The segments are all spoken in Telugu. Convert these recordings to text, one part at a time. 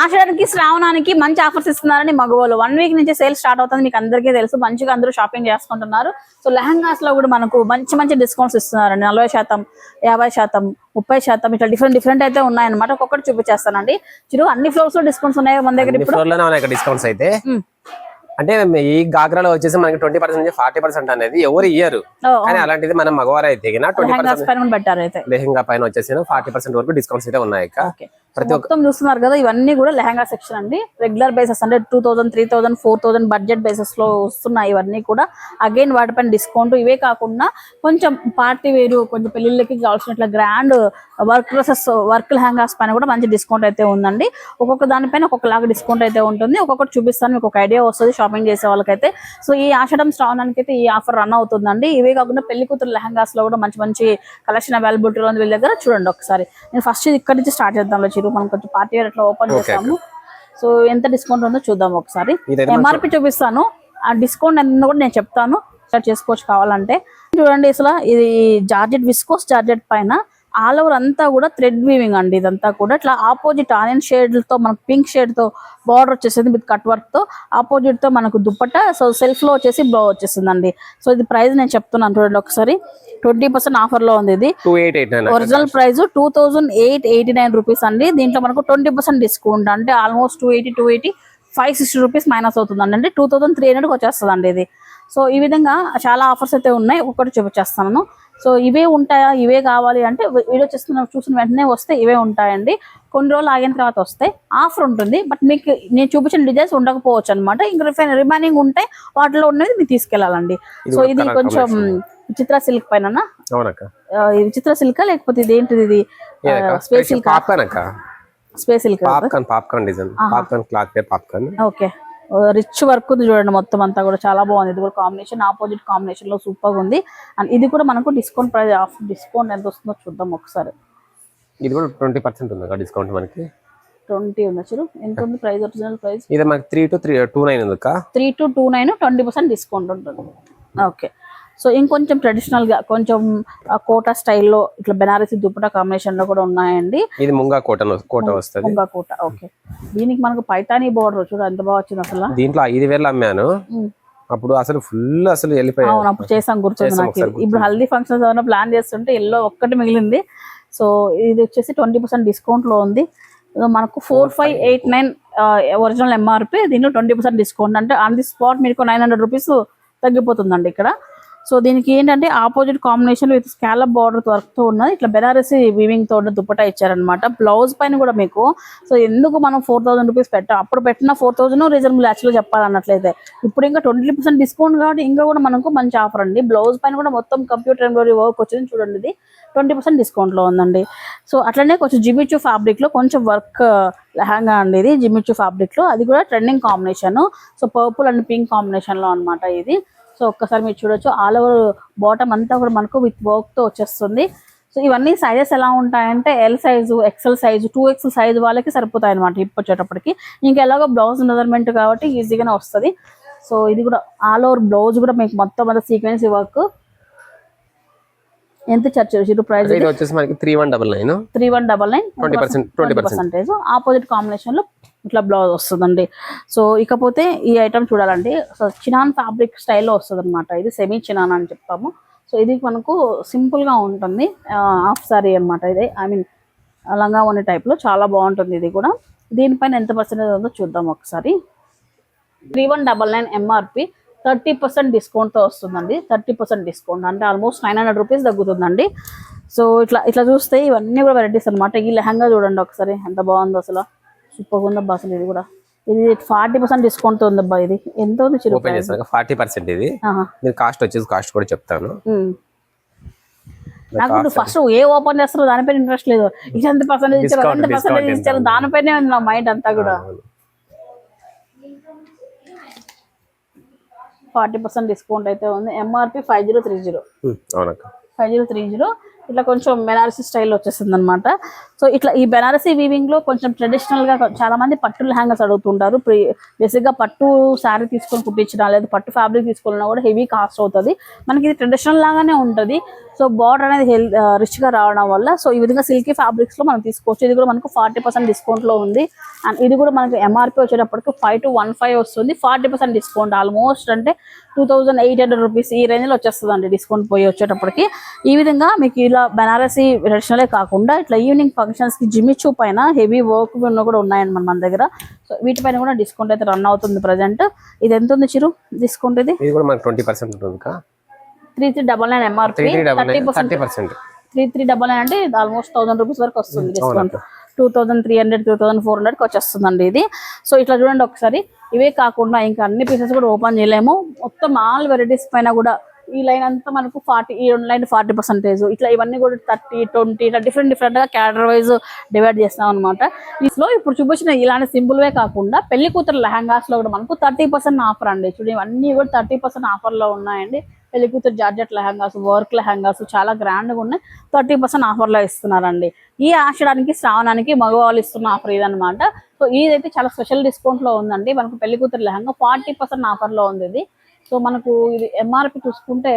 ఆషాఢకి శ్రావణానికి మంచి ఆఫర్స్ ఇస్తున్నారని మగవాళ్ళు. వన్ వీక్ నుంచి సేల్ స్టార్ట్ అవుతుంది మీకు అందరికీ తెలుసు. మంచిగా అందరూ షాపింగ్ చేసుకుంటున్నారు. సో లెహంగాస్లో కూడా మనకు మంచి మంచి డిస్కౌంట్స్ ఇస్తున్నారండి. నలభై శాతం యాభై శాతం ముప్పై శాతం ఇట్లా డిఫరెంట్ డిఫరెంట్ అయితే ఉన్నాయన్నమాట. ఒక్కొక్కటి చూపించేస్తానండి. చిరు అన్ని ఫ్లోర్స్లో డిస్కౌంట్స్ ఉన్నాయి మన దగ్గర ఇప్పుడు? డిస్కౌంట్స్ అయితే. అంటే ఈ గాగ్రాలో వచ్చేసి మనకి ట్వంటీ పర్సెంట్ నుంచి ఫార్టీ పర్సెంట్ అనేది ఎవరు ఇయ్యరు. కానీ అలాంటిది మనం మగవారు అయితే ట్వంటీ పర్సెంట్ లెహంగా పైన వచ్చేసి ఫార్టీ పర్సెంట్ వరకు డిస్కౌంట్స్ అయితే ఉన్నాయి ప్రతి ఒక్క మొత్తం చూస్తున్నారు కదా ఇవన్నీ కూడా లెహంగా సెక్షన్ అండి. రెగ్యులర్ బేసెస్ అంటే two thousand three thousand four thousand budget బేసెస్లో వస్తున్నాయి ఇవన్నీ కూడా. అగైన్ వాటిపైన డిస్కౌంట్ ఇవే కాకుండా కొంచెం పార్టీ వేరు కొంచెం పెళ్ళిళ్ళకి కావాల్సిన grand work dresses work lehengas పైన కూడా మంచి డిస్కౌంట్ అయితే ఉందండి. ఒక్కొక్క దానిపైన ఒక్కొక్కలాగా డిస్కౌంట్ అయితే ఉంటుంది. ఒక్కొక్కటి చూపిస్తాను మీకు ఒక ఐడియా వస్తుంది షాపింగ్ చేసే వాళ్ళకైతే. సో ఈ ఆషడం శ్రావణానికి అయితే ఈ ఆఫర్ రన్ అవుతుందండి. ఇవే కాకుండా పెళ్ళి కూతురు లెహంగాస్లో కూడా మంచి మంచి కలెక్షన్ అవైలబిలిటీ ఉంది వీళ్ళ దగ్గర. చూడండి ఒకసారి. నేను ఫస్ట్ ఇక్కడ నుంచి స్టార్ట్ చేద్దాం చిరు. మనం కొంచెం పార్టీ వేర్ అట్లా ఓపెన్ చేస్తాము సో ఎంత డిస్కౌంట్ ఉందో చూద్దాం ఒకసారి. ఎంఆర్పి చూపిస్తాను. ఆ డిస్కౌంట్ ఎంత కూడా నేను చెప్తాను. స్టార్ట్ చేసుకోవచ్చు కావాలంటే. చూడండి అసలు ఇది జార్జెట్ విస్కోస్ జార్జెట్ పైన. ఆల్ ఓవర్ అంతా కూడా థ్రెడ్ వీవింగ్ అండి ఇదంతా కూడా. ఇట్లా ఆపోజిట్ ఆనియన్ షేడ్తో మనకు పింక్ షేడ్తో బార్డర్ వచ్చేసింది విత్ కట్ వర్క్తో. ఆపోజిట్తో మనకు దుప్పట సో సెల్ఫ్లో వచ్చేసి బ్లౌ వచ్చేసిందండి. సో ఇది ప్రైస్ నేను చెప్తున్నాను చూడండి ఒకసారి. ట్వంటీ పర్సెంట్ ఆఫర్లో ఉంది ఇది. Original price two thousand eight eighty nine rupees అండి. దీంట్లో మనకు ట్వంటీ పర్సెంట్ డిస్కౌంట్ అంటే almost two eighty two eighty five sixty rupees minus అవుతుందండి. అంటే టూ థౌసండ్ త్రీ హండ్రెడ్కి వచ్చేస్తుందండి ఇది. సో ఈ విధంగా చాలా ఆఫర్స్ అయితే ఉన్నాయి. ఒక్కటి చూపించేస్తాను. సో ఇవే ఉంటాయా? ఇవే కావాలి అంటే వీడియో చేస్తున్న చూసిన వెంటనే వస్తే ఇవే ఉంటాయండి. కొన్ని రోజులు ఆగిన తర్వాత వస్తే ఆఫర్ ఉంటుంది. బట్ మీకు నేను చూపించిన డిజైన్స్ ఉండకపోవచ్చు అనమాట ఇంకా రిమైనింగ్ ఉంటే వాటిలో ఉన్నది మీరు తీసుకెళ్ళాలండి. సో ఇది కొంచెం చిత్ర సిల్క్ పైన అవునక్క. ఇది చిత్ర సిల్క్ లేకపోతే ఇది? ఏంటిది ఇది space silk. Space silk popcorn popcorn design. Popcorn cloth popcorn. Okay. Rich work ఉంది చూడండి మొత్తం అంతా కూడా. చాలా బాగుంది. ఇది కూడా కాంబినేషన్ ఆపోజిట్ కాంబినేషన్లో సూపర్గా ఉంది. అండ్ ఇది కూడా మనకు డిస్కౌంట్ ప్రైస్ ఆఫ్ డిస్కౌంట్ ఎంత వస్తుందో చూద్దాం ఒకసారి. ఇది కూడా ట్వంటీ పర్సెంట్ ఉంది డిస్కౌంట్ మనకి? ట్వంటీ ఉంది చూడు. ఎంత ఉంది ప్రైస్ ఒరిజినల్ ప్రైస్ ఇది మనకి three two three two nine ఉంది three two two nine twenty percent discount ఉంటుంది. ఓకే సో ఇంకొంచెం ట్రెడిషనల్గా కొంచెం కోటా స్టైల్లో ఇట్లా బెనారసి దుప్పటా కాంబినేషన్లో కూడా ఉన్నాయండి. ఇది ముంగా కోట కోట వస్తుంది. ముంగా కోట ఓకే. దీనికి మనకు పైతానీ బోర్డర్ చూడు ఎంత బాగా వచ్చింది అసలు. దీంట్లో ఐదు వేలు అమ్మాను. అప్పుడు అసలు ఫుల్ అసలు వెళ్ళిపోయాను అప్పుడు చేసాం గుర్తుంది నాకు. ఇప్పుడు హల్దీ ఫంక్షన్స్ ఏమైనా ప్లాన్ చేస్తుంటే ఎల్లో ఒక్కటి మిగిలింది. సో ఇది వచ్చేసి ట్వంటీ పర్సెంట్ డిస్కౌంట్లో ఉంది మనకు four five eight nine original MRP దీనిలో ట్వంటీ పర్సెంట్ డిస్కౌంట్. అంటే ఆన్ ది స్పాట్ మీకు నైన్ హండ్రెడ్ రూపీస్ తగ్గిపోతుందండి ఇక్కడ. సో దీనికి ఏంటంటే opposite combination with scallop border వర్క్తో ఉన్నది. ఇట్లా బెనారసి వివింగ్తో ఉన్న దుప్పటా ఇచ్చారనమాట బ్లౌజ్ పైన కూడా మీకు సో ఎందుకు మనం ఫోర్ థౌసండ్ రూపీస్ పెట్టాం అప్పుడు పెట్టిన ఫోర్ థౌసండ్ రీజనబుల్ యాక్చువల్ చెప్పాలన్నట్లయితే. ఇప్పుడు ఇంకా ట్వంటీ పర్సెంట్ డిస్కౌంట్ కాబట్టి ఇంకా కూడా మనకు మంచి ఆఫర్ అండి. బ్లౌజ్ పైన కూడా మొత్తం కంప్యూటర్ ఎంబ్రాయిడరీ వర్క్ వచ్చింది చూడండి ఇది. ట్వంటీ పర్సెంట్ డిస్కౌంట్లో ఉందండి. సో అట్లనే కొంచెం జిమిచు ఫ్యాబ్రిక్లో కొంచెం వర్క్ లెహంగా అండి ఇది జిమిచు ఫ్యాబ్రిక్లో అది కూడా trending combination so purple and pink కాంబినేషన్లో ఇది. సో ఒక్కసారి మీరు చూడొచ్చు. ఆల్ ఓవర్ బాటమ్ అంతా కూడా మనకు విత్ వర్క్తో వచ్చేస్తుంది. సో ఇవన్నీ సైజెస్ ఎలా ఉంటాయంటే L size XL size two XL size వాళ్ళకి సరిపోతాయి అనమాట ఇప్పుడు వచ్చేటప్పటికి. ఇంకా ఎలాగో బ్లౌజ్ మెజర్మెంట్ కాబట్టి ఈజీగానే వస్తుంది. సో ఇది కూడా ఆల్ ఓవర్ బ్లౌజ్ కూడా మీకు మొత్తం అంతా సీక్వెన్స్ వర్క్ ఎంత చర్చ ప్రైస్ ఇది వచ్చేసి మనకి three one double nine three one double nine 20%, 20%. Percentage opposite కాంబినేషన్లో ఇట్లా బ్లౌజ్ వస్తుందండి. సో ఇకపోతే ఈ ఐటమ్ చూడాలండి. సో చినాన్ ఫ్యాబ్రిక్ స్టైల్లో వస్తుంది అనమాట ఇది సెమీ చినాన్ అని చెప్తాము. సో ఇది మనకు సింపుల్గా ఉంటుంది. హాఫ్ సారీ అన్నమాట ఇది. ఐ మీన్ లంగా ఉన్న టైప్లో చాలా బాగుంటుంది ఇది కూడా. దీనిపైన ఎంత పర్సెంటేజ్ ఉందో చూద్దాం ఒకసారి. Three one double nine MRP thirty percent డిస్కౌంట్తో వస్తుందండి. థర్టీ పర్సెంట్ డిస్కౌంట్ అంటే ఆల్మోస్ట్ నైన్ హండ్రెడ్ రూపీస్ తగ్గుతుందండి. సో ఇట్లా ఇట్లా చూస్తే ఇవన్నీ కూడా వెరైటీస్ అనమాట ఈ లెహంగా చూడండి ఒకసారి. ఎంత బాగుందో అసలు. సూపర్ ఉందబ్బా అసలు ఇది కూడా. ఇది ఫార్టీ పర్సెంట్ డిస్కౌంట్ ఉందబ్బా ఇది. ఎంత ఉంది చిరు ఓపెన్ ఫార్టీ పర్సెంట్ ఇది. మీరు కాస్ట్ వచ్చేసి కాస్ట్ కూడా చెప్తాను. నాకు ఫస్ట్ ఏ ఓపెన్ చేస్తారో దానిపైన ఇంట్రెస్ట్ లేదు. ఇది ఎంత పర్సెంటేజ్ ఇచ్చారు ఎంత పర్సెంటేజ్ discount ఇచ్చారు దానిపైనే ఉంది నా మైండ్ అంతా కూడా. ఫార్టీ పర్సెంట్ డిస్కౌంట్ అయితే ఉంది. MRP five zero three zero five zero three zero ఇట్లా కొంచెం బెనారసీ స్టైల్ వచ్చేస్తుంది అనమాట సో ఇట్లా ఈ బెనారసీ వీవింగ్లో కొంచెం ట్రెడిషనల్గా చాలా మంది పట్టు లెహంగాస్ అడుగుతుంటారు. బేసిక్గా పట్టు శారీ తీసుకొని కుట్టించినా లేదా పట్టు ఫ్యాబ్రిక్ తీసుకున్నా కూడా హెవీ కాస్ట్ అవుతుంది. మనకి ఇది ట్రెడిషనల్ లాగానే ఉంటుంది. సో బార్డర్ అనేది హెల్ రిచ్గా రావడం వల్ల సో ఈ విధంగా సిల్కీ ఫ్యాబ్రిక్స్లో మనం తీసుకోవచ్చు. ఇది కూడా మనకు ఫార్టీ పర్సెంట్ డిస్కౌంట్లో ఉంది. అండ్ ఇది కూడా మనకి ఎంఆర్పి వచ్చేటప్పటికి ఫైవ్ టు వన్ ఫైవ్ వస్తుంది. ఫార్టీ పర్సెంట్ డిస్కౌంట్ ఆల్మోస్ట్ అంటే two thousand eight hundred rupees ఈ రేంజ్లో వచ్చేస్తుంది అండి డిస్కౌంట్ పోయి వచ్చేటప్పటికి. ఈ విధంగా మీకు ఇలా బనారసి ట్రెడిషనలే కాకుండా ఇట్లా ఈవినింగ్ ఫంక్షన్స్కి జిమిచూ పైన హెవీ వర్క్ కూడా ఉన్నాయండి మన దగ్గర. సో వీటిపైన కూడా డిస్కౌంట్ అయితే రన్ అవుతుంది ప్రజెంట్ ఇది ఎంత ఉంది చిరు? డిస్కౌంట్ ఇది? ట్వంటీ పర్సెంట్ ఉంటుంది three three double nine MRP thirty percent. Three three double nine అంటే ఆల్మోస్ట్ థౌసండ్ రూపీస్ వరకు వస్తుంది discount. Two thousand three hundred two thousand four హండ్రెడ్కి వచ్చేస్తుందండి ఇది. సో ఇట్లా చూడండి ఒకసారి. ఇవే కాకుండా ఇంకా అన్ని పీసెస్ కూడా ఓపెన్ చేయలేము. మొత్తం ఆల్ వెరైటీస్ పైన కూడా ఈ లైన్ అంతా మనకు ఫార్టీ ఈ రెండు లైన్ ఫార్టీ పర్సెంటేజ్ ఇట్లా ఇవన్నీ కూడా థర్టీ ట్వంటీ ఇట్లా డిఫరెంట్ డిఫరెంట్గా వైజ్ డివైడ్ చేస్తాం అనమాట దీంట్లో ఇప్పుడు చూపించిన ఇలాంటి సింపుల్ వే కాకుండా పెళ్ళి కూతురు లెహంగాస్లో కూడా మనకు థర్టీ పర్సెంట్ ఆఫర్ అండి. చూడండి ఇవన్నీ కూడా థర్టీ పర్సెంట్ ఆఫర్లో ఉన్నాయండి. పెళ్ళి కూతురు జార్జెట్ లెహంగాస్ వర్క్ లెహంగాస్ చాలా గ్రాండ్గా ఉన్నాయి. థర్టీ పర్సెంట్ ఆఫర్లో ఇస్తున్నారండి. ఈ ఆషడానికి శ్రావణానికి మగవాళ్ళు ఇస్తున్న ఆఫర్ ఇదనమాట సో ఇదైతే చాలా స్పెషల్ డిస్కౌంట్లో ఉందండి. మనకు పెళ్ళి కూతురు లెహంగా ఫార్టీ పర్సెంట్ ఆఫర్లో ఉంది ఇది. సో మనకు ఇది ఎంఆర్పి చూసుకుంటే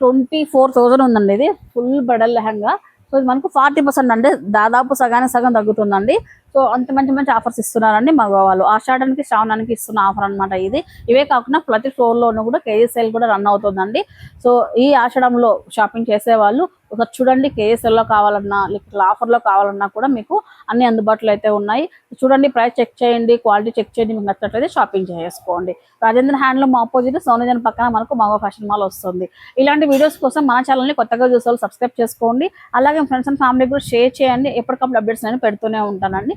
ట్వంటీ ఫోర్ థౌజండ్ ఉందండి ఇది. ఫుల్ బెడల్ లెహంగా. సో ఇది మనకు ఫార్టీ పర్సెంట్ అంటే దాదాపు సగానికి సగం తగ్గుతుందండి. సో అంత మంచి మంచి ఆఫర్స్ ఇస్తున్నారండి మగవాళ్ళు ఆషాఢానికి శ్రావణానికి ఇస్తున్న ఆఫర్ అన్నమాట ఇది. ఇవే కాకుండా ప్రతి ఫ్లోర్లోనూ కూడా కేజీ సేల్ కూడా రన్ అవుతుందండి. సో ఈ ఆషాఢంలో షాపింగ్ చేసేవాళ్ళు ఒకసారి చూడండి కేఎస్ఎల్లో కావాలన్నా లేకపోతే ఆఫర్లో కావాలన్నా కూడా మీకు అన్ని అందుబాటులో అయితే ఉన్నాయి. చూడండి ప్రైస్ చెక్ చేయండి క్వాలిటీ చెక్ చేయండి మీకు నచ్చినట్లయితే షాపింగ్ చేసుకోండి రాజేంద్ర హ్యాండ్లూమ్ ఆపోజిట్ సోనిజన్ పక్కన మనకు మగ ఫ్యాషన్ మాల్ వస్తుంది. ఇలాంటి వీడియోస్ కోసం మన ఛానల్ని కొత్తగా చూసే వాళ్ళు సబ్స్క్రైబ్ చేసుకోండి. అలాగే ఫ్రెండ్స్ అండ్ ఫ్యామిలీ కూడా షేర్ చేయండి. ఎప్పటికప్పుడు అప్డేట్స్ నేను పెడుతూనే ఉంటానండి.